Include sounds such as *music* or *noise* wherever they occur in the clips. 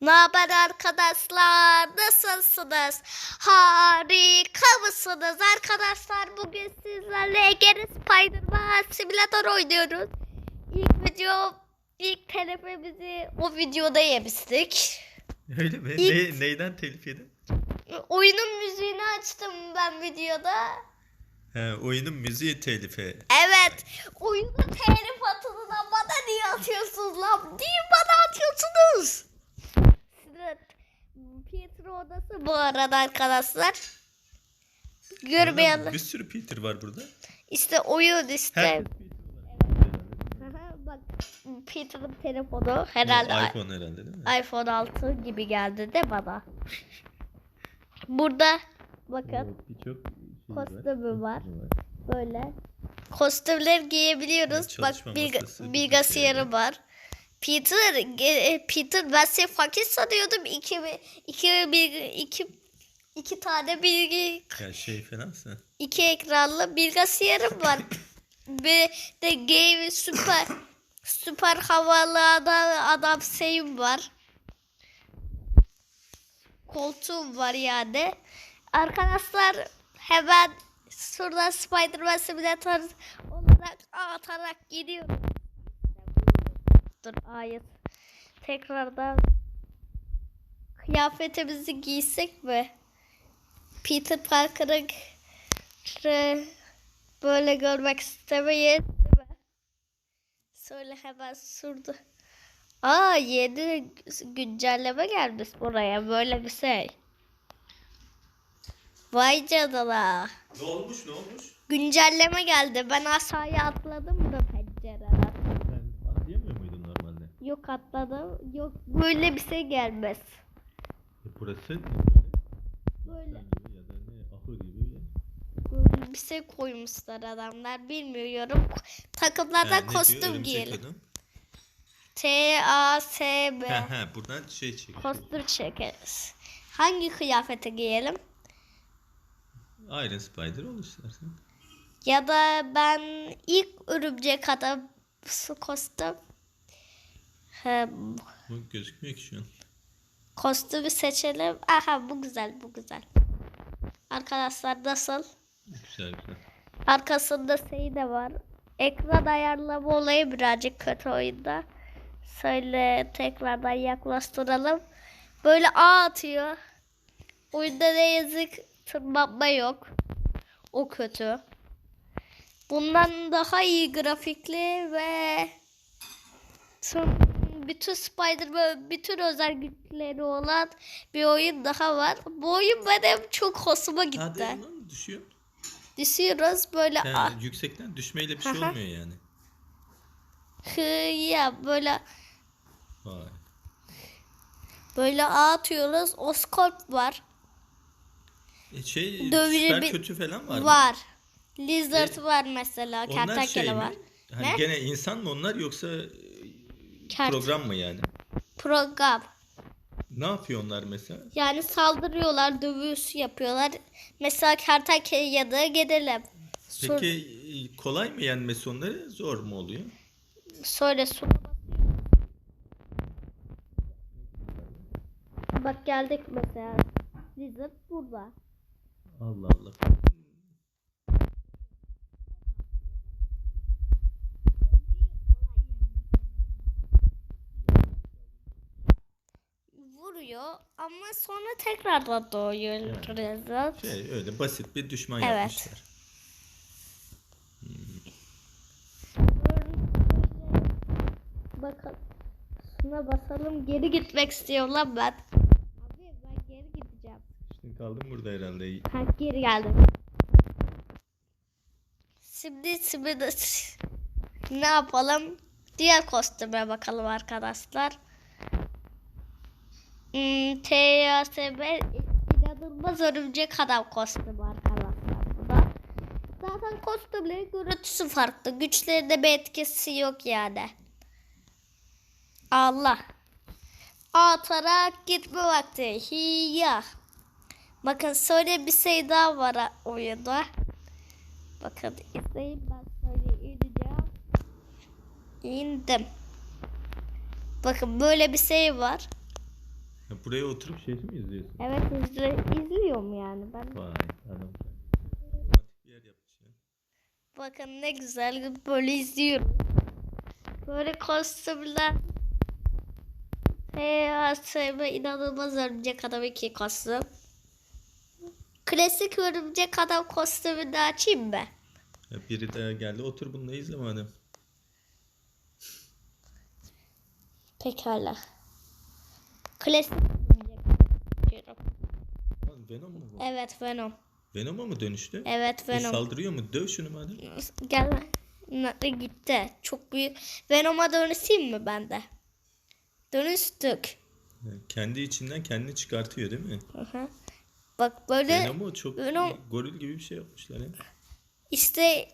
Ne haber arkadaşlar? Nasılsınız? Harika mısınız arkadaşlar? Bugün sizlerle Ege'nin Spider-Man Simulator oynuyoruz. İlk video, ilk telefimizi o videoda yemiştik. Öyle mi? İlk- Ne, neyden telif yedin? Oyunun müziğini açtım ben videoda. He, oyunun müziği telifi. Evet, oyunun telif atını lan bana niye atıyorsunuz lan? Niye bana atıyorsunuz? Evet, Peter odası bu arada arkadaşlar. Görmeyenler. Bir sürü Peter var burada. İşte oyun işte. Peter Aha, Bak Peter'ın telefonu herhalde var. iPhone herhalde değil mi? iPhone 6 gibi geldi de bana. *laughs* Burada bakın Birçok şey var. Kostümü var. Kostümü var. böyle kostümler giyebiliyoruz. Evet, Bak çalışma bilga- bilgisayarı bilgisayarı. var. Peter, e, Peter ben seni fakir sanıyordum. İki, iki, bir, iki, iki tane bilgi, Ya şey falansa. iki ekranlı bilgisayarım var. *coughs* Bir de game süper, süper havalı adam, adam şeyim var. Koltuğum var yani. Arkadaşlar hemen şuradan Spider-Man Simulator olarak atarak gidiyorum. Dur ayet. Tekrardan kıyafetimizi giysek mi? Peter Parker'ı böyle görmek istemeyiz mi? Söyle hemen sürdü. Aa yeni güncelleme gelmiş buraya böyle bir şey. Vay canına. Ne olmuş ne olmuş? Güncelleme geldi. Ben aşağıya atladım da pencereden. Sen atlayamıyor muydun normalde? Yok atladım. Yok böyle bir şey gelmez. E burası ne Böyle, böyle? ya da ne ahır gibi bir yer. böyle bir şey koymuşlar adamlar. Bilmiyorum. Takımlardan Ha, ne diyor? kostüm Örümcek giyelim. adam. T A S B. He he buradan şey çekiyor. Kostüm çekeriz. Hangi kıyafeti giyelim? Iron Spider ol istersen. Ya da ben ilk örümcek adam kostüm. He, Bu gözükmüyor ki şu an. kostümü seçelim. Aha bu güzel bu güzel. Arkadaşlar nasıl? Güzel güzel. Arkasında şey de var. Ekran ayarlama olayı birazcık kötü oyunda. Söyle tekrardan yaklaştıralım. Böyle A atıyor. Oyunda ne yazık tırmanma yok. O kötü. Bundan daha iyi grafikli ve tüm, bütün Spider-Man bütün özel güçleri olan bir oyun daha var. Bu oyun benim çok hoşuma gitti. Hadi lan düşüyor. Düşüyoruz böyle Yani a- yüksekten düşmeyle bir şey Aha. olmuyor yani. hıya böyle Vay. böyle atıyoruz. O scope var. E şey Dövücü süper bir- kötü falan var mı? Var. Lizard E, var mesela. Kertenkele şey var. Hani Ne? gene insan mı onlar yoksa Kert- program mı yani? Program. Ne yapıyor onlar mesela? Yani saldırıyorlar, dövüş yapıyorlar. Mesela kertenkeleye de gidelim. Sor- Peki kolay mı yenmesi onları zor mu oluyor? Söyle su. Bak geldik mesela. Lizard burada. Allah Allah. Vuruyor ama sonra tekrardan doğuyor Lizard. Şey öyle basit bir düşman Evet. yapmışlar. Bakalım. Şuna basalım. Geri gitmek istiyorum lan ben. Abi ben geri gideceğim. Şimdi kaldım burada herhalde. Ha geri geldim. Şimdi şimdi ne yapalım? Diğer kostüme bakalım arkadaşlar. Hmm, TYSB inanılmaz örümcek adam kostümü arkadaşlar. Bu da. Zaten kostümlerin görüntüsü farklı. Güçlerinde bir etkisi yok yani. Allah. Atarak gitme vakti. Hiya. Bakın şöyle bir şey daha var oyunda. Bakın izleyin ben şöyle ineceğim. İndim. Bakın böyle bir şey var. Ya buraya oturup şey mi izliyorsun? Evet izle, izliyorum yani ben. Vay adam. Yer yapmış ya. Bakın ne güzel böyle izliyorum. Böyle kostümler. Hey, inanılmaz örümcek adam iki kostüm. Klasik örümcek adam kostümünü de açayım mı? Ya biri daha geldi otur bununla izle madem. Pekala. Klasik Venom mu bu? Evet Venom. Venom'a mı dönüştü? Evet E, Venom. saldırıyor mu? Döv şunu madem. Gel. Gitti. Çok büyük. Venom'a dönüşeyim mi ben de? Dönüştük. Kendi içinden kendini çıkartıyor değil mi? Hı hı. Bak böyle Venom'u çok Venom- goril gibi bir şey yapmışlar ya. işte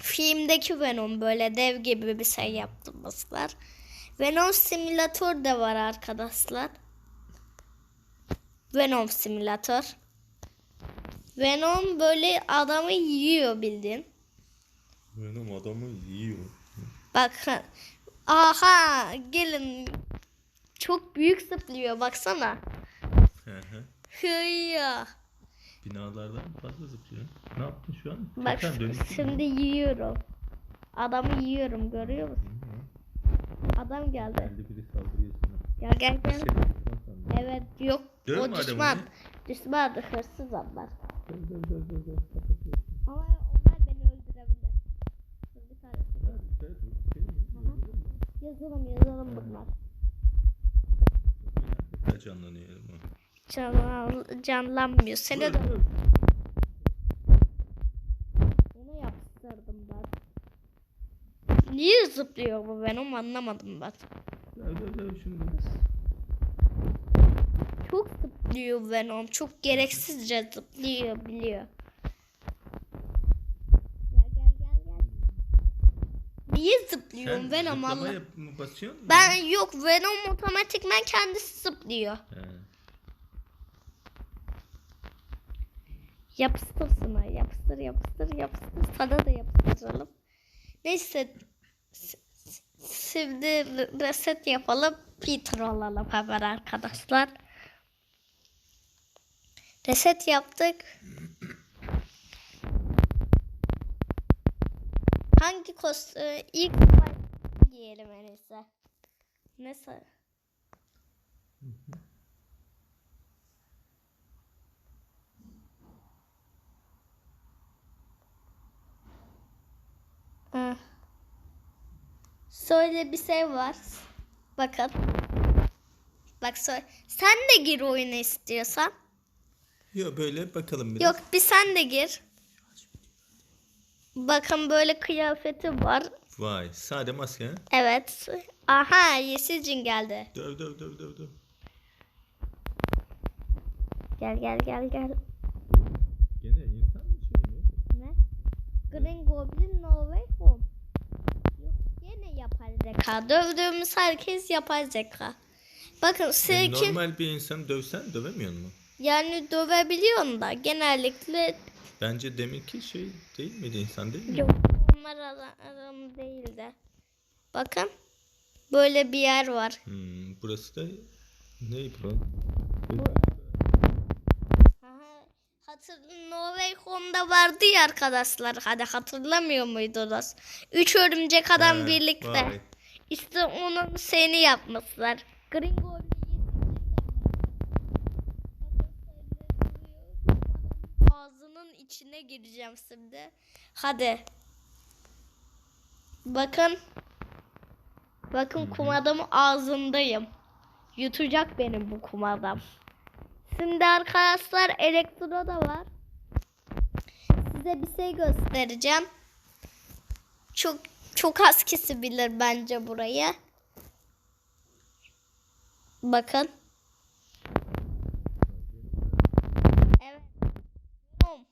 filmdeki Venom böyle dev gibi bir şey yaptırmışlar. Venom simülatör de var arkadaşlar. Venom simülatör. Venom böyle adamı yiyor bildiğin. Venom adamı yiyor. Bak aha gelin çok büyük zıplıyor baksana. Hı hı. Hıyya. Binalardan fazla zıplıyor. Ne yaptın şu an? Bak şimdi yiyorum. Adamı yiyorum görüyor musun? Adam geldi. Geldi biri saldırıyor sana. Gel gel gel. Şey. Evet yok Dövme o düşman. Düşman hırsız onlar. Ama onlar beni öldürebilir. Bir tanesi. Şey? Yazalım yazalım bunlar. Canlanıyor. Can, canlanmıyor. Seni de Niye zıplıyor bu benim anlamadım ben. Döv, döv, döv da. Çok zıplıyor Venom. Çok gereksizce zıplıyor biliyor. Gel gel gel gel. Niye zıplıyorsun Sen Venom anla. mı basıyorsun? Ben yok Venom otomatikman kendisi zıplıyor. He. Yapıştır sana. Yapıştır yapıştır yapıştır. Sana da yapıştıralım. Neyse. Şimdi reset yapalım. Peter olalım hemen arkadaşlar. Reset yaptık. Hangi kostüm? ilk giyelim en iyisi. Nasıl? Hı. Şöyle bir şey var. Bakın. Bak söyle. Sen de gir oyuna istiyorsan. Yok böyle bakalım biraz. Yok bir sen de gir. Bakın böyle kıyafeti var. Vay sade maske ha. Evet. Aha yeşilcin geldi. Döv döv döv döv döv. Gel gel gel gel. Gene insan mı şey mi? Ne? Green Goblin No Way Home. Zeka. Dövdüğümüz herkes yapay zeka. Bakın Yani normal bir insanı dövsen dövemiyor mu? yani dövebiliyorsun da genellikle Bence deminki şey değil miydi insan değil mi? yok onlar ara- aram değil de. Bakın böyle bir yer var. Hmm, burası da ne bu? Aha, hatırlayın No Way Home'da vardı ya arkadaşlar. Hadi hatırlamıyor muydunuz? Üç örümcek adam He, birlikte. vay. İşte onun seni yapmışlar. Green Goblin Ağzının içine gireceğim şimdi. Hadi. Bakın. Bakın kum adamı ağzındayım. Yutacak benim bu kum adam. Şimdi arkadaşlar elektro da var. Size bir şey göstereceğim. Çok çok az kişi bilir bence burayı. Bakın. Evet. Tamam.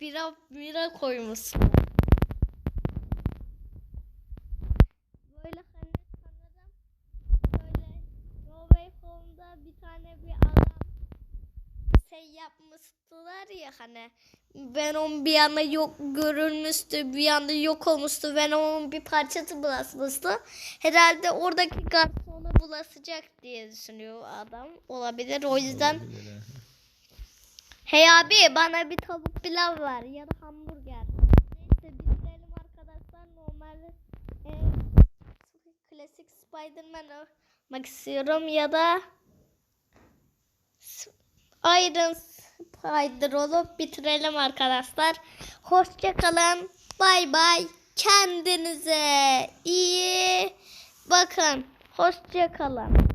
Bira, bira koymuş. Böyle hani sanırım böyle No Way Home'da bir tane bir adam yapmıştılar ya hani Venom bir anda yok görülmüştü bir anda yok olmuştu Venom'un bir parçası bulaşmıştı herhalde oradaki garsonu bulaşacak diye düşünüyor adam. Olabilir o yüzden. Olabilir. Hey abi bana bir tavuk pilav ver ya da hamburger. Neyse biz gidelim arkadaşlar. Normalde e, klasik Spider-Man olmak istiyorum ya da Iron Spider olup bitirelim arkadaşlar. Hoşça kalın. Bay bay. Kendinize iyi bakın. Hoşça kalın.